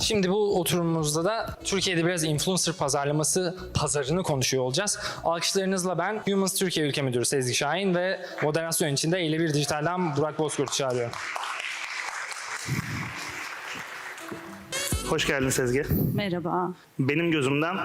Şimdi bu oturumumuzda da Türkiye'de biraz influencer pazarlaması pazarını konuşuyor olacağız. Alkışlarınızla ben Humans Türkiye Ülke Müdürü Sezgi Şahin ve moderasyon için de Eyle Bir Dijital'den Burak Bozkurt'u çağırıyorum. Hoş geldin Sezgi. Merhaba. Benim gözümden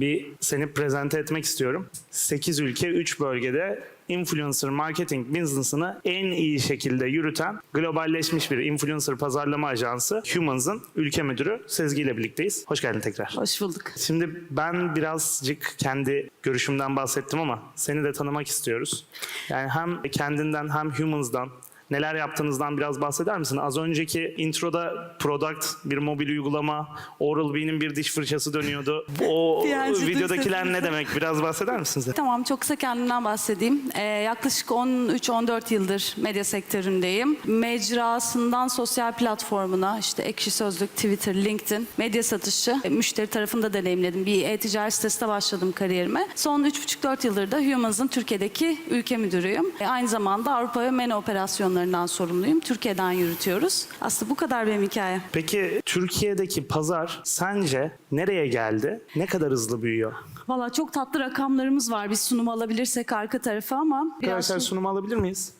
bir seni prezente etmek istiyorum. 8 ülke, 3 bölgede influencer marketing business'ını en iyi şekilde yürüten globalleşmiş bir influencer pazarlama ajansı Humans'ın ülke müdürü Sezgi ile birlikteyiz. Hoş geldin tekrar. Hoş bulduk. Şimdi ben birazcık kendi görüşümden bahsettim ama seni de tanımak istiyoruz. Yani hem kendinden hem Humans'dan neler yaptığınızdan biraz bahseder misin? Az önceki introda product bir mobil uygulama, Oral-B'nin bir diş fırçası dönüyordu. O videodakiler ne demek? Biraz bahseder misiniz? Tamam çok kısa kendimden bahsedeyim. Ee, yaklaşık 13-14 yıldır medya sektöründeyim. Mecrasından sosyal platformuna işte Ekşi Sözlük, Twitter, LinkedIn, medya satışı e, müşteri tarafında deneyimledim. Bir e-ticaret sitesinde başladım kariyerime. Son 3,5-4 yıldır da Humans'ın Türkiye'deki ülke müdürüyüm. E, aynı zamanda Avrupa ve MENA operasyonlarından sorumluyum. Türkiye'den yürütüyoruz. Aslında bu kadar benim hikayem. Peki Türkiye'deki pazar sence nereye geldi? Ne kadar hızlı büyüyor? Valla çok tatlı rakamlarımız var. Bir sunum alabilirsek arka tarafa ama biraz Arkadaşlar sunumu alabilir miyiz?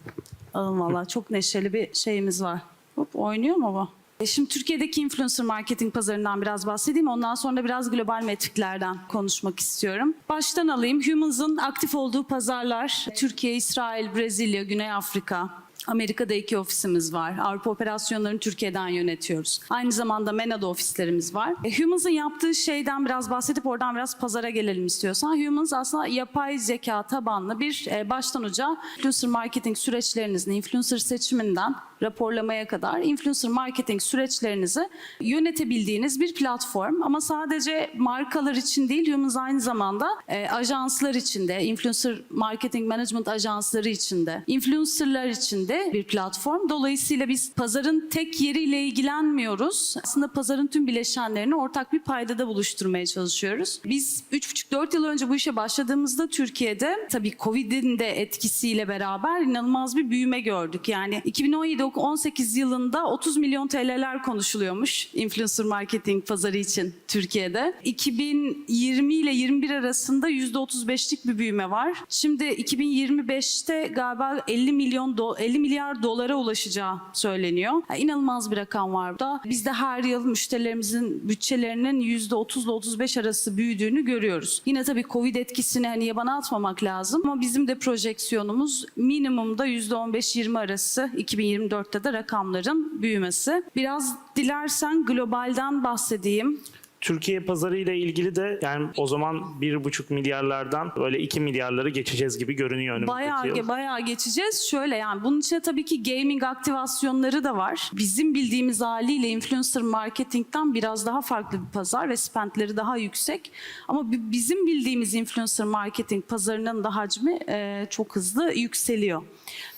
Alın valla çok neşeli bir şeyimiz var. Hop oynuyor mu bu? E Şimdi Türkiye'deki influencer marketing pazarından biraz bahsedeyim. Ondan sonra biraz global metriklerden konuşmak istiyorum. Baştan alayım. Humans'ın aktif olduğu pazarlar Türkiye, İsrail, Brezilya, Güney Afrika, Amerika'da iki ofisimiz var. Avrupa operasyonlarını Türkiye'den yönetiyoruz. Aynı zamanda MENA'da ofislerimiz var. E, Humans'ın yaptığı şeyden biraz bahsedip oradan biraz pazara gelelim istiyorsan. Humans aslında yapay zeka tabanlı bir e, baştan uca influencer marketing süreçlerinizin, influencer seçiminden raporlamaya kadar influencer marketing süreçlerinizi yönetebildiğiniz bir platform. Ama sadece markalar için değil, Humans aynı zamanda e, ajanslar için de, influencer marketing management ajansları için de, influencerlar için de bir platform. Dolayısıyla biz pazarın tek yeriyle ilgilenmiyoruz. Aslında pazarın tüm bileşenlerini ortak bir paydada buluşturmaya çalışıyoruz. Biz 3,5-4 yıl önce bu işe başladığımızda Türkiye'de tabii Covid'in de etkisiyle beraber inanılmaz bir büyüme gördük. Yani 2017-18 yılında 30 milyon TL'ler konuşuluyormuş influencer marketing pazarı için Türkiye'de. 2020 ile 21 arasında %35'lik bir büyüme var. Şimdi 2025'te galiba 50 milyon do- 50 milyar dolara ulaşacağı söyleniyor. Yani inanılmaz bir rakam var burada. Biz de her yıl müşterilerimizin bütçelerinin %30 ile 35 arası büyüdüğünü görüyoruz. Yine tabii Covid etkisini hani yabana atmamak lazım ama bizim de projeksiyonumuz minimumda %15-20 arası 2024'te de rakamların büyümesi. Biraz dilersen globalden bahsedeyim. Türkiye pazarı ile ilgili de yani o zaman 1,5 milyarlardan böyle 2 milyarları geçeceğiz gibi görünüyor önümüzdeki Bayağı yıl. bayağı geçeceğiz. Şöyle yani bunun içine tabii ki gaming aktivasyonları da var. Bizim bildiğimiz haliyle influencer marketingten biraz daha farklı bir pazar ve spendleri daha yüksek. Ama bi- bizim bildiğimiz influencer marketing pazarının da hacmi e, çok hızlı yükseliyor.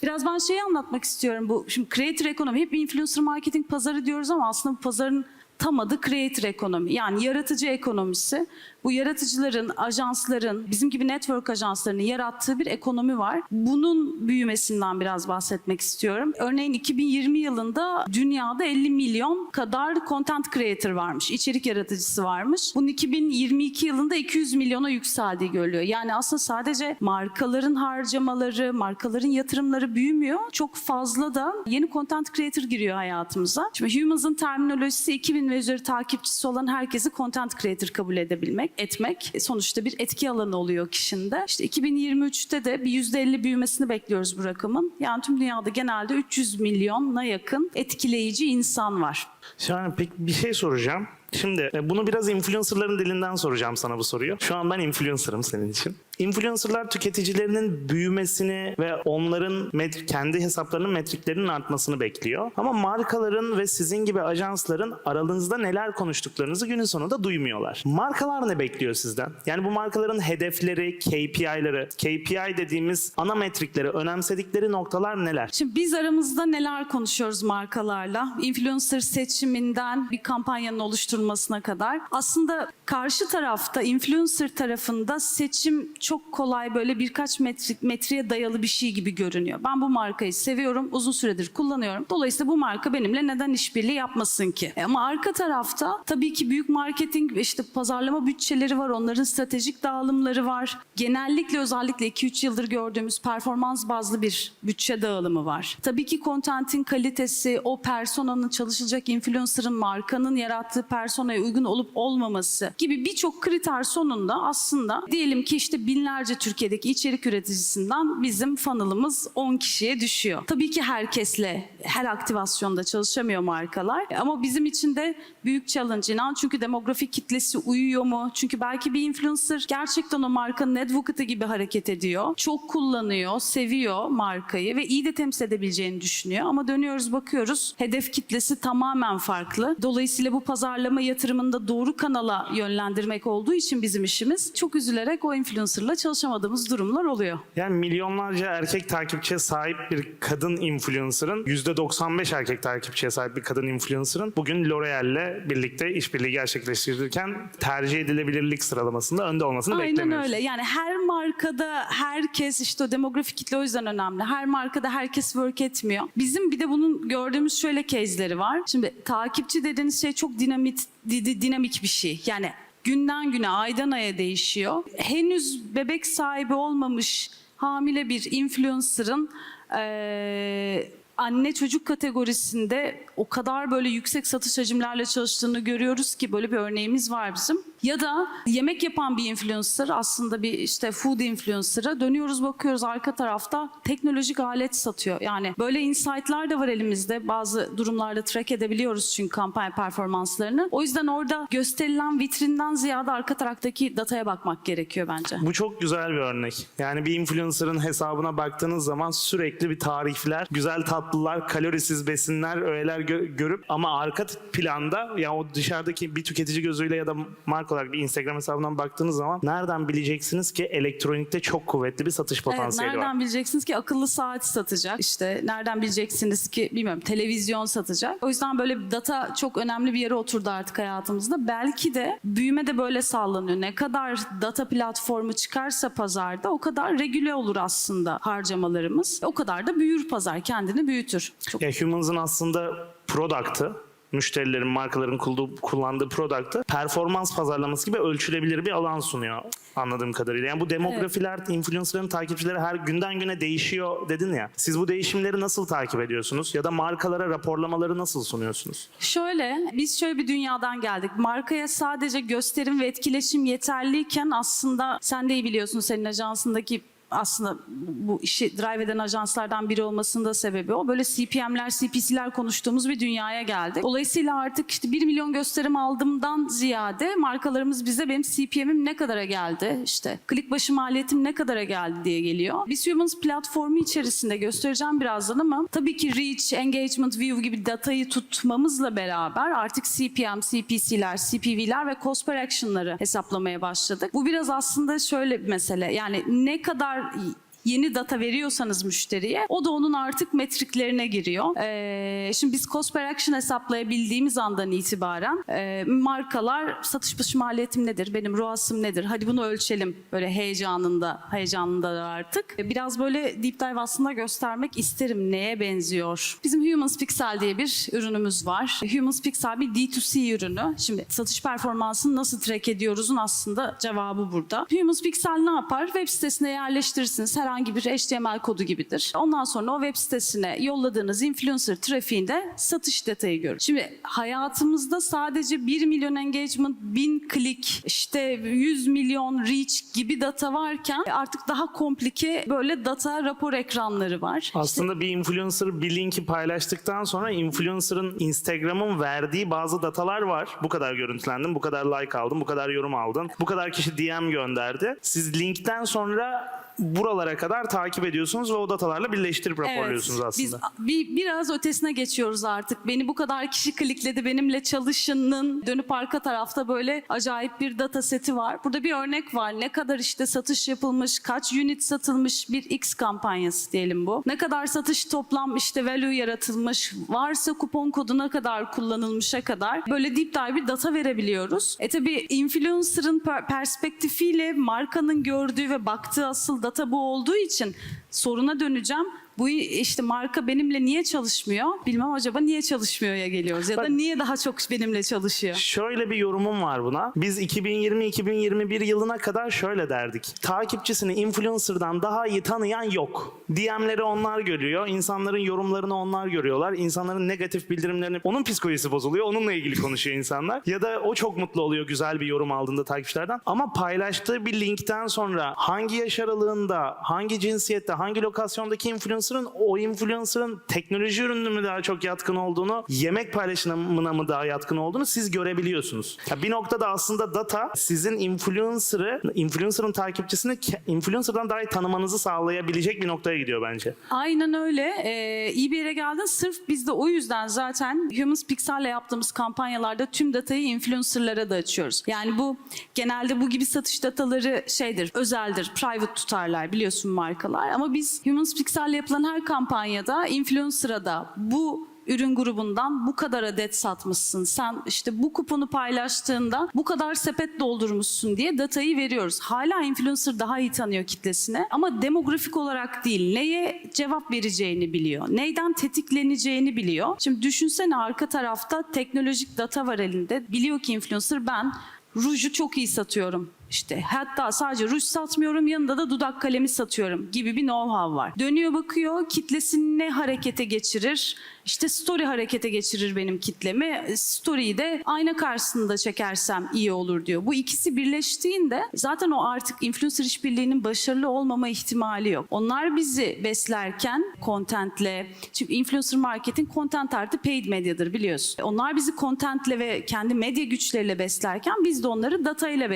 Biraz ben şeyi anlatmak istiyorum. Bu şimdi creator ekonomi hep influencer marketing pazarı diyoruz ama aslında bu pazarın tam adı creator ekonomi. Yani yaratıcı ekonomisi. Bu yaratıcıların, ajansların, bizim gibi network ajanslarının yarattığı bir ekonomi var. Bunun büyümesinden biraz bahsetmek istiyorum. Örneğin 2020 yılında dünyada 50 milyon kadar content creator varmış, içerik yaratıcısı varmış. Bunun 2022 yılında 200 milyona yükseldiği görülüyor. Yani aslında sadece markaların harcamaları, markaların yatırımları büyümüyor. Çok fazla da yeni content creator giriyor hayatımıza. Şimdi Humans'ın terminolojisi 2000 ve üzeri takipçisi olan herkesi content creator kabul edebilmek, etmek. E, Sonuçta bir etki alanı oluyor kişinin de. İşte 2023'te de bir %50 büyümesini bekliyoruz bu rakamın. Yani tüm dünyada genelde 300 milyona yakın etkileyici insan var. Yani pek bir şey soracağım. Şimdi e, bunu biraz influencerların dilinden soracağım sana bu soruyu. Şu an ben influencer'ım senin için. Influencerlar tüketicilerinin büyümesini ve onların kendi hesaplarının metriklerinin artmasını bekliyor. Ama markaların ve sizin gibi ajansların aranızda neler konuştuklarınızı günün sonunda duymuyorlar. Markalar ne bekliyor sizden? Yani bu markaların hedefleri, KPI'ları, KPI dediğimiz ana metrikleri, önemsedikleri noktalar neler? Şimdi biz aramızda neler konuşuyoruz markalarla? Influencer seçiminden bir kampanyanın oluşturulması oluşturmasına kadar. Aslında karşı tarafta influencer tarafında seçim çok kolay böyle birkaç metrik, metreye dayalı bir şey gibi görünüyor. Ben bu markayı seviyorum, uzun süredir kullanıyorum. Dolayısıyla bu marka benimle neden işbirliği yapmasın ki? E Ama arka tarafta tabii ki büyük marketing ve işte pazarlama bütçeleri var, onların stratejik dağılımları var. Genellikle özellikle 2-3 yıldır gördüğümüz performans bazlı bir bütçe dağılımı var. Tabii ki kontentin kalitesi, o personanın çalışacak influencer'ın markanın yarattığı personaya uygun olup olmaması gibi birçok kriter sonunda aslında diyelim ki işte binlerce Türkiye'deki içerik üreticisinden bizim funnel'ımız 10 kişiye düşüyor. Tabii ki herkesle her aktivasyonda çalışamıyor markalar ama bizim için de büyük challenge inan çünkü demografik kitlesi uyuyor mu? Çünkü belki bir influencer gerçekten o markanın advocate'ı gibi hareket ediyor. Çok kullanıyor, seviyor markayı ve iyi de temsil edebileceğini düşünüyor ama dönüyoruz bakıyoruz hedef kitlesi tamamen farklı. Dolayısıyla bu pazarlama yatırımını da doğru kanala yönlendirmek olduğu için bizim işimiz çok üzülerek o influencer'la çalışamadığımız durumlar oluyor. Yani milyonlarca erkek takipçiye sahip bir kadın influencer'ın %95 erkek takipçiye sahip bir kadın influencer'ın bugün L'Oreal'le birlikte işbirliği gerçekleştirirken tercih edilebilirlik sıralamasında önde olmasını Aynen beklemiyoruz. öyle. Yani her markada herkes işte o demografik kitle o yüzden önemli. Her markada herkes work etmiyor. Bizim bir de bunun gördüğümüz şöyle case'leri var. Şimdi takipçi dediğiniz şey çok dinamik di- di- dinamik bir şey. Yani günden güne, aydan aya değişiyor. Henüz bebek sahibi olmamış hamile bir influencer'ın eee, anne çocuk kategorisinde o kadar böyle yüksek satış hacimlerle çalıştığını görüyoruz ki böyle bir örneğimiz var bizim. Ya da yemek yapan bir influencer aslında bir işte food influencer'a dönüyoruz bakıyoruz arka tarafta teknolojik alet satıyor. Yani böyle insight'lar da var elimizde. Bazı durumlarda track edebiliyoruz çünkü kampanya performanslarını. O yüzden orada gösterilen vitrinden ziyade arka taraftaki dataya bakmak gerekiyor bence. Bu çok güzel bir örnek. Yani bir influencer'ın hesabına baktığınız zaman sürekli bir tarifler, güzel tatlılar, kalorisiz besinler, öğeler gö- görüp ama arka planda ya o dışarıdaki bir tüketici gözüyle ya da marka olarak bir Instagram hesabından baktığınız zaman nereden bileceksiniz ki elektronikte çok kuvvetli bir satış Evet, potansiyeli nereden var. bileceksiniz ki akıllı saat satacak? İşte nereden bileceksiniz ki bilmiyorum televizyon satacak? O yüzden böyle data çok önemli bir yere oturdu artık hayatımızda. Belki de büyüme de böyle sağlanıyor. Ne kadar data platformu çıkarsa pazarda o kadar regüle olur aslında harcamalarımız. O kadar da büyür pazar, kendini büyütür. Çok Ya Humans'ın aslında product'ı müşterilerin, markaların kullandığı, kullandığı product'ı performans pazarlaması gibi ölçülebilir bir alan sunuyor anladığım kadarıyla. Yani bu demografiler, influencerların takipçileri her günden güne değişiyor dedin ya. Siz bu değişimleri nasıl takip ediyorsunuz? Ya da markalara raporlamaları nasıl sunuyorsunuz? Şöyle, biz şöyle bir dünyadan geldik. Markaya sadece gösterim ve etkileşim yeterliyken aslında sen de iyi biliyorsun senin ajansındaki aslında bu işi drive eden ajanslardan biri olmasının da sebebi o. Böyle CPM'ler, CPC'ler konuştuğumuz bir dünyaya geldik. Dolayısıyla artık işte 1 milyon gösterim aldığımdan ziyade markalarımız bize benim CPM'im ne kadara geldi, işte klik başı maliyetim ne kadara geldi diye geliyor. Biz Humans platformu içerisinde göstereceğim birazdan ama tabii ki reach, engagement, view gibi datayı tutmamızla beraber artık CPM, CPC'ler, CPV'ler ve cost per action'ları hesaplamaya başladık. Bu biraz aslında şöyle bir mesele. Yani ne kadar い。Yeni data veriyorsanız müşteriye o da onun artık metriklerine giriyor. Ee, şimdi biz cost per action hesaplayabildiğimiz andan itibaren e, markalar satış başı maliyetim nedir, benim ROAS'ım nedir, hadi bunu ölçelim böyle heyecanında, heyecanında artık. E, Biraz böyle deep dive aslında göstermek isterim neye benziyor. Bizim Humans Pixel diye bir ürünümüz var. Humans Pixel bir D2C ürünü. Şimdi satış performansını nasıl track ediyoruzun aslında cevabı burada. Humans Pixel ne yapar? Web sitesine yerleştirirsiniz. Herhangi bir HTML kodu gibidir. Ondan sonra o web sitesine yolladığınız influencer trafiğinde satış detayı görür. Şimdi hayatımızda sadece 1 milyon engagement, 1000 klik, işte 100 milyon reach gibi data varken artık daha komplike böyle data rapor ekranları var. Aslında bir influencer bir linki paylaştıktan sonra influencer'ın Instagram'ın verdiği bazı datalar var. Bu kadar görüntülendim, bu kadar like aldım, bu kadar yorum aldın, bu kadar kişi DM gönderdi. Siz linkten sonra buralara kadar takip ediyorsunuz ve o datalarla birleştirip raporluyorsunuz aslında. Biz bir, biraz ötesine geçiyoruz artık. Beni bu kadar kişi klikledi benimle çalışının dönüp arka tarafta böyle acayip bir data seti var. Burada bir örnek var. Ne kadar işte satış yapılmış, kaç unit satılmış bir X kampanyası diyelim bu. Ne kadar satış toplam işte value yaratılmış, varsa kupon kodu ne kadar kullanılmışa kadar böyle deep dive bir data verebiliyoruz. E tabi influencer'ın per- perspektifiyle markanın gördüğü ve baktığı asıl data bu olduğu için soruna döneceğim. Bu işte marka benimle niye çalışmıyor? Bilmem acaba niye çalışmıyor ya geliyoruz ya da Bak- niye daha çok benimle çalışıyor? Şöyle bir yorumum var buna. Biz 2020-2021 yılına kadar şöyle derdik. Takipçisini influencer'dan daha iyi tanıyan yok. DM'leri onlar görüyor. insanların yorumlarını onlar görüyorlar. İnsanların negatif bildirimlerini... Onun psikolojisi bozuluyor. Onunla ilgili konuşuyor insanlar. Ya da o çok mutlu oluyor güzel bir yorum aldığında takipçilerden. Ama paylaştığı bir linkten sonra hangi yaş aralığında, hangi cinsiyette, hangi lokasyondaki influencer'ın o influencer'ın teknoloji ürünü mü daha çok yatkın olduğunu, yemek paylaşımına mı daha yatkın olduğunu siz görebiliyorsunuz. Ya bir noktada aslında data sizin influencer'ı, influencer'ın takipçisini influencer'dan daha iyi tanımanızı sağlayabilecek bir noktaya gidiyor bence. Aynen öyle. Ee, iyi bir yere geldin. Sırf biz de o yüzden zaten Humans Pixel'le yaptığımız kampanyalarda tüm datayı influencer'lara da açıyoruz. Yani bu genelde bu gibi satış dataları şeydir, özeldir, private tutarlar biliyorsun markalar. Ama biz Humans Pixel'le yapılan her kampanyada influencer'a da bu ürün grubundan bu kadar adet satmışsın. Sen işte bu kuponu paylaştığında bu kadar sepet doldurmuşsun diye datayı veriyoruz. Hala influencer daha iyi tanıyor kitlesine ama demografik olarak değil. Neye cevap vereceğini biliyor. Neyden tetikleneceğini biliyor. Şimdi düşünsene arka tarafta teknolojik data var elinde. Biliyor ki influencer ben ruju çok iyi satıyorum. İşte hatta sadece ruj satmıyorum yanında da dudak kalemi satıyorum gibi bir know-how var. Dönüyor bakıyor kitlesini ne harekete geçirir? İşte story harekete geçirir benim kitlemi. Story'yi de ayna karşısında çekersem iyi olur diyor. Bu ikisi birleştiğinde zaten o artık influencer işbirliğinin başarılı olmama ihtimali yok. Onlar bizi beslerken contentle, çünkü influencer marketing content artı paid medyadır biliyorsun. Onlar bizi contentle ve kendi medya güçleriyle beslerken biz de onları data ile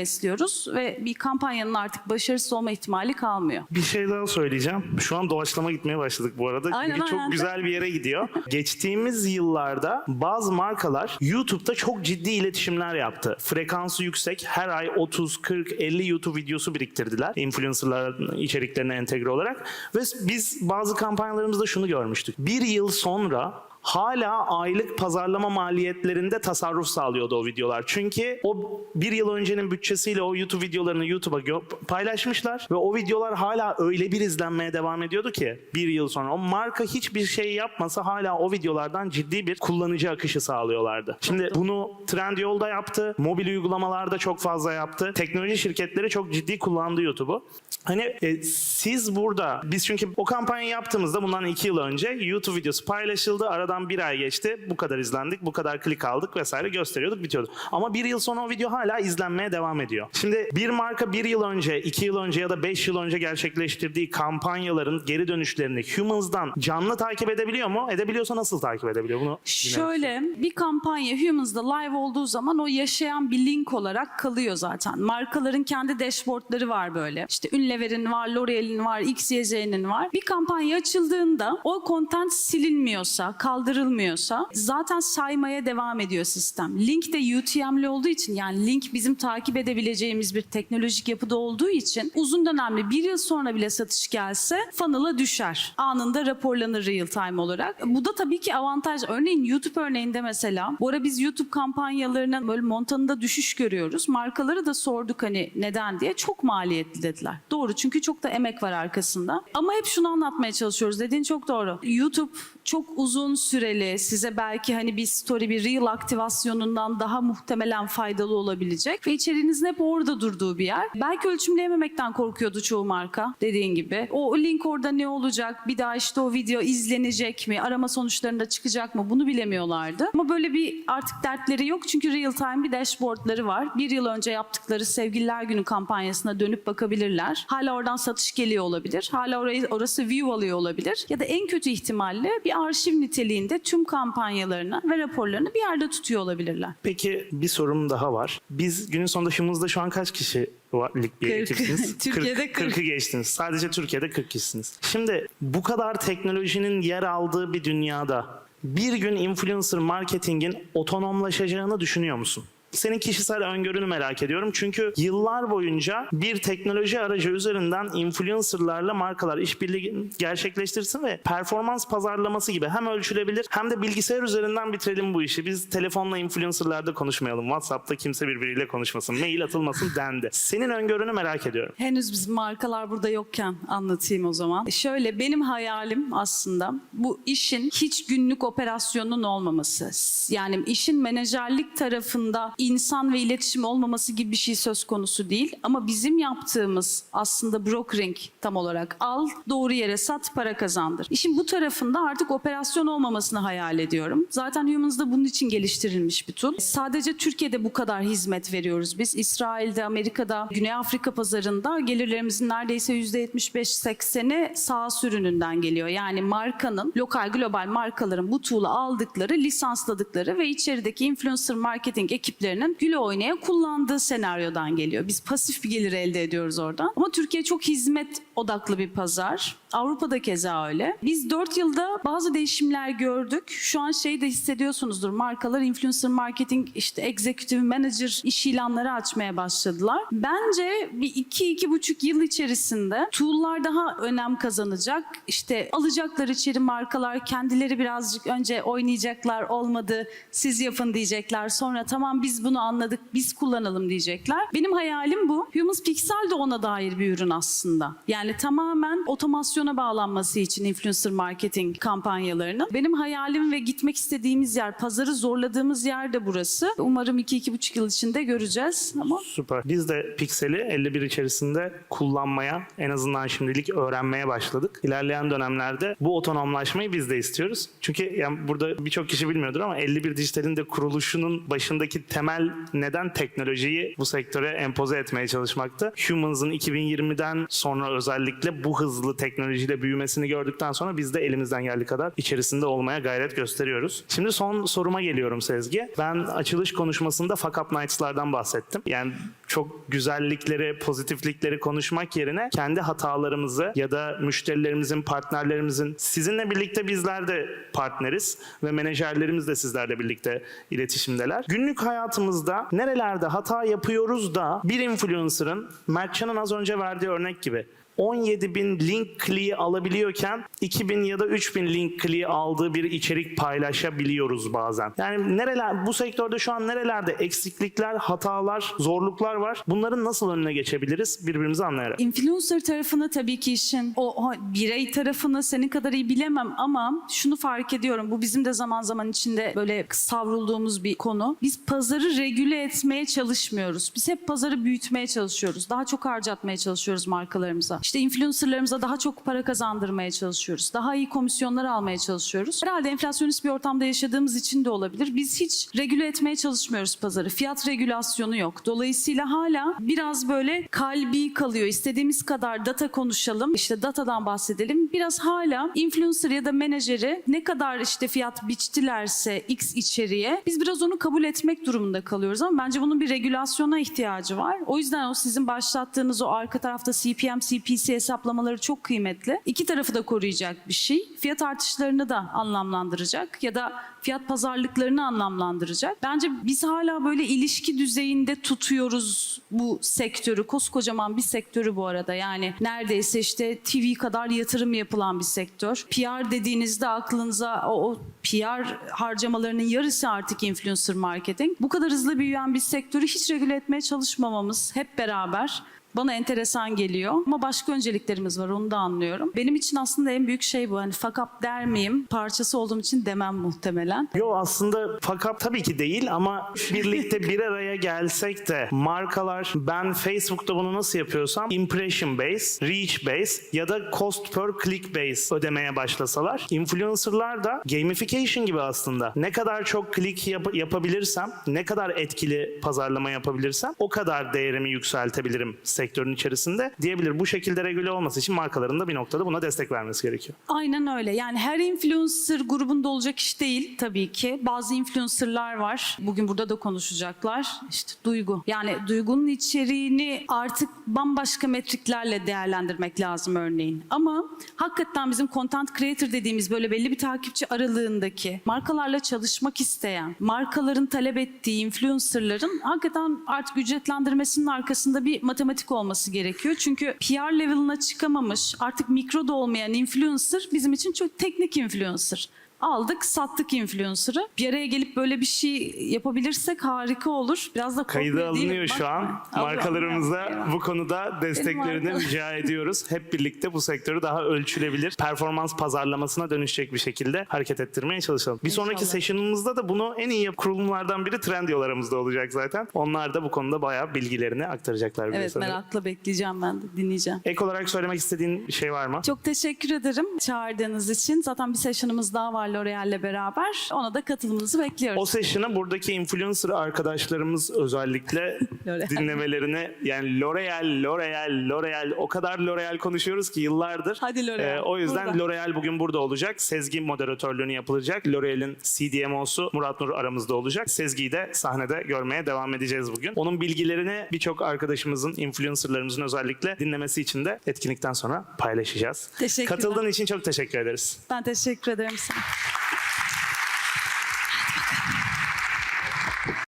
ve bir kampanyanın artık başarısız olma ihtimali kalmıyor. Bir şey daha söyleyeceğim. Şu an doğaçlama gitmeye başladık bu arada. Aynen, Çünkü çok aynen. güzel bir yere gidiyor. Geçtiğimiz yıllarda bazı markalar YouTube'da çok ciddi iletişimler yaptı. Frekansı yüksek. Her ay 30, 40, 50 YouTube videosu biriktirdiler. Influencerların içeriklerine entegre olarak. Ve biz bazı kampanyalarımızda şunu görmüştük. Bir yıl sonra hala aylık pazarlama maliyetlerinde tasarruf sağlıyordu o videolar. Çünkü o bir yıl öncenin bütçesiyle o YouTube videolarını YouTube'a paylaşmışlar ve o videolar hala öyle bir izlenmeye devam ediyordu ki bir yıl sonra o marka hiçbir şey yapmasa hala o videolardan ciddi bir kullanıcı akışı sağlıyorlardı. Şimdi bunu Trendyol da yaptı, mobil uygulamalarda çok fazla yaptı. Teknoloji şirketleri çok ciddi kullandı YouTube'u. Hani e, siz burada, biz çünkü o kampanyayı yaptığımızda bundan iki yıl önce YouTube videosu paylaşıldı. Aradan bir ay geçti. Bu kadar izlendik, bu kadar klik aldık vesaire gösteriyorduk, bitiyordu. Ama bir yıl sonra o video hala izlenmeye devam ediyor. Şimdi bir marka bir yıl önce, iki yıl önce ya da beş yıl önce gerçekleştirdiği kampanyaların geri dönüşlerini Humans'dan canlı takip edebiliyor mu? Edebiliyorsa nasıl takip edebiliyor? Bunu Şöyle bir kampanya Humans'da live olduğu zaman o yaşayan bir link olarak kalıyor zaten. Markaların kendi dashboardları var böyle. İşte Unilever'in var, L'Oreal'in var, XYZ'nin var. Bir kampanya açıldığında o content silinmiyorsa, kaldırılmıyorsa zaten saymaya devam ediyor sistem. Link de UTM'li olduğu için yani link bizim takip edebileceğimiz bir teknolojik yapıda olduğu için uzun dönemli bir yıl sonra bile satış gelse funnel'a düşer. Anında raporlanır real time olarak. Bu da tabii ki avantaj. Örneğin YouTube örneğinde mesela bu ara biz YouTube kampanyalarının böyle montanında düşüş görüyoruz. Markaları da sorduk hani neden diye. Çok maliyetli dediler. Doğru çünkü çok da emek var arkasında. Ama hep şunu anlatmaya çalışıyoruz. Dediğin çok doğru. YouTube çok uzun süreli size belki hani bir story bir reel aktivasyonundan daha muhtemelen faydalı olabilecek ve içeriğinizin hep orada durduğu bir yer. Belki ölçümleyememekten korkuyordu çoğu marka dediğin gibi. O link orada ne olacak? Bir daha işte o video izlenecek mi? Arama sonuçlarında çıkacak mı? Bunu bilemiyorlardı. Ama böyle bir artık dertleri yok çünkü real time bir dashboardları var. Bir yıl önce yaptıkları Sevgililer Günü kampanyasına dönüp bakabilirler. Hala oradan satış geliyor olabilir. Hala orayı, orası view alıyor olabilir. Ya da en kötü ihtimalle bir arşiv niteliğinde tüm kampanyalarını ve raporlarını bir yerde tutuyor olabilirler. Peki bir sorum daha var. Biz günün sonunda Human's'da şu an kaç kişi varlık bir ekipsiniz? Türkiye'de kırk. 40'ı geçtiniz. Sadece Türkiye'de 40 kişisiniz. Şimdi bu kadar teknolojinin yer aldığı bir dünyada bir gün influencer marketingin otonomlaşacağını düşünüyor musun? Senin kişisel öngörünü merak ediyorum. Çünkü yıllar boyunca bir teknoloji aracı üzerinden influencerlarla markalar işbirliği gerçekleştirsin ve performans pazarlaması gibi hem ölçülebilir hem de bilgisayar üzerinden bitirelim bu işi. Biz telefonla influencerlarda konuşmayalım. WhatsApp'ta kimse birbiriyle konuşmasın. Mail atılmasın dendi. Senin öngörünü merak ediyorum. Henüz bizim markalar burada yokken anlatayım o zaman. Şöyle benim hayalim aslında bu işin hiç günlük operasyonun olmaması. Yani işin menajerlik tarafında insan ve iletişim olmaması gibi bir şey söz konusu değil. Ama bizim yaptığımız aslında brokering tam olarak al, doğru yere sat, para kazandır. İşin bu tarafında artık operasyon olmamasını hayal ediyorum. Zaten Humans'da bunun için geliştirilmiş bir tool. Sadece Türkiye'de bu kadar hizmet veriyoruz biz. İsrail'de, Amerika'da, Güney Afrika pazarında gelirlerimizin neredeyse %75-80'i sağ ürününden geliyor. Yani markanın, lokal global markaların bu tool'u aldıkları, lisansladıkları ve içerideki influencer marketing ekiplerinin güle oynaya kullandığı senaryodan geliyor. Biz pasif bir gelir elde ediyoruz oradan. Ama Türkiye çok hizmet odaklı bir pazar. Avrupa'da keza öyle. Biz 4 yılda bazı değişimler gördük. Şu an şey de hissediyorsunuzdur. Markalar influencer marketing işte executive manager iş ilanları açmaya başladılar. Bence bir 2-2,5 yıl içerisinde tool'lar daha önem kazanacak. İşte alacaklar içeri markalar kendileri birazcık önce oynayacaklar olmadı siz yapın diyecekler. Sonra tamam biz bunu anladık biz kullanalım diyecekler. Benim hayalim bu. Humans Pixel de ona dair bir ürün aslında. Yani tamamen otomasyona bağlanması için influencer marketing kampanyalarının. Benim hayalim ve gitmek istediğimiz yer, pazarı zorladığımız yer de burası. Umarım 2-2,5 yıl içinde göreceğiz ama Süper. Biz de Pixel'i 51 içerisinde kullanmaya en azından şimdilik öğrenmeye başladık. İlerleyen dönemlerde bu otonomlaşmayı biz de istiyoruz. Çünkü yani burada birçok kişi bilmiyordur ama 51 Dijital'in de kuruluşunun başındaki temel neden teknolojiyi bu sektöre empoze etmeye çalışmaktı. Humans'ın 2020'den sonra özellikle bu hızlı teknolojiyle büyümesini gördükten sonra biz de elimizden geldiği kadar içerisinde olmaya gayret gösteriyoruz. Şimdi son soruma geliyorum Sezgi. Ben açılış konuşmasında Fuck Up Nights'lardan bahsettim. Yani çok güzellikleri, pozitiflikleri konuşmak yerine kendi hatalarımızı ya da müşterilerimizin, partnerlerimizin sizinle birlikte bizler de partneriz ve menajerlerimiz de sizlerle birlikte iletişimdeler. Günlük hayatımızda nerelerde hata yapıyoruz da bir influencer'ın Mertcan'ın az önce verdiği örnek gibi 17 bin link kliği alabiliyorken 2000 ya da 3000 link kliği aldığı bir içerik paylaşabiliyoruz bazen. Yani nereler bu sektörde şu an nerelerde eksiklikler, hatalar, zorluklar var? Bunların nasıl önüne geçebiliriz birbirimizi anlayarak? Influencer tarafını tabii ki işin o, o birey tarafını senin kadar iyi bilemem ama şunu fark ediyorum. Bu bizim de zaman zaman içinde böyle savrulduğumuz bir konu. Biz pazarı regüle etmeye çalışmıyoruz. Biz hep pazarı büyütmeye çalışıyoruz. Daha çok harcatmaya çalışıyoruz markalarımıza. İşte influencerlarımıza daha çok para kazandırmaya çalışıyoruz. Daha iyi komisyonlar almaya çalışıyoruz. Herhalde enflasyonist bir ortamda yaşadığımız için de olabilir. Biz hiç regüle etmeye çalışmıyoruz pazarı. Fiyat regülasyonu yok. Dolayısıyla hala biraz böyle kalbi kalıyor. İstediğimiz kadar data konuşalım. İşte datadan bahsedelim. Biraz hala influencer ya da menajeri ne kadar işte fiyat biçtilerse X içeriye biz biraz onu kabul etmek durumunda kalıyoruz ama bence bunun bir regülasyona ihtiyacı var. O yüzden o sizin başlattığınız o arka tarafta CPM, CPC hesaplamaları çok kıymetli. İki tarafı da koruyacak bir şey. Fiyat artışlarını da anlamlandıracak ya da fiyat pazarlıklarını anlamlandıracak. Bence biz hala böyle ilişki düzeyinde tutuyoruz bu sektörü. Koskocaman bir sektörü bu arada. Yani neredeyse işte TV kadar yatırım yapılan bir sektör. PR dediğinizde aklınıza o, o PR harcamalarının yarısı artık influencer marketing. Bu kadar hızlı büyüyen bir sektörü hiç regüle etmeye çalışmamamız hep beraber bana enteresan geliyor. Ama başka önceliklerimiz var onu da anlıyorum. Benim için aslında en büyük şey bu. Hani fuck up der miyim? Parçası olduğum için demem muhtemelen. Yo aslında fakat tabii ki değil ama birlikte bir araya gelsek de markalar ben Facebook'ta bunu nasıl yapıyorsam impression base, reach base ya da cost per click base ödemeye başlasalar influencerlar da gamification gibi aslında. Ne kadar çok click yap- yapabilirsem, ne kadar etkili pazarlama yapabilirsem o kadar değerimi yükseltebilirim sektörün içerisinde diyebilir. Bu şekilde regüle olması için markaların da bir noktada buna destek vermesi gerekiyor. Aynen öyle. Yani her influencer grubunda olacak iş değil tabii ki. Bazı influencerlar var. Bugün burada da konuşacaklar. İşte duygu. Yani duygunun içeriğini artık bambaşka metriklerle değerlendirmek lazım örneğin. Ama hakikaten bizim content creator dediğimiz böyle belli bir takipçi aralığındaki markalarla çalışmak isteyen, markaların talep ettiği influencerların hakikaten artık ücretlendirmesinin arkasında bir matematik olması gerekiyor. Çünkü PR level'ına çıkamamış, artık mikro da olmayan influencer bizim için çok teknik influencer. Aldık, sattık influencer'ı. Bir araya gelip böyle bir şey yapabilirsek harika olur. Biraz da değilim. alınıyor şu an. Markalarımıza bu konuda desteklerini rica ediyoruz. Hep birlikte bu sektörü daha ölçülebilir, performans pazarlamasına dönüşecek bir şekilde hareket ettirmeye çalışalım. Bir sonraki İnşallah. session'ımızda da bunu en iyi kurumlardan biri Trendyol aramızda olacak zaten. Onlar da bu konuda bayağı bilgilerini aktaracaklar bize Evet sanırım. merakla bekleyeceğim ben de dinleyeceğim. Ek olarak söylemek istediğin bir şey var mı? Çok teşekkür ederim çağırdığınız için. Zaten bir session'ımız daha var L'Oreal'le beraber. Ona da katılımınızı bekliyoruz. O session'ı buradaki influencer arkadaşlarımız özellikle dinlemelerini yani L'Oreal, L'Oreal, L'Oreal o kadar L'Oreal konuşuyoruz ki yıllardır. Hadi L'Oreal, Ee, o yüzden. L'Oreal bugün burada olacak. Sezgi moderatörlüğünü yapılacak. L'Oreal'in CDMO'su Murat Nur aramızda olacak. Sezgi'yi de sahnede görmeye devam edeceğiz bugün. Onun bilgilerini birçok arkadaşımızın, influencerlarımızın özellikle dinlemesi için de etkinlikten sonra paylaşacağız. Teşekkürler. Katıldığın için çok teşekkür ederiz. Ben teşekkür ederim sana.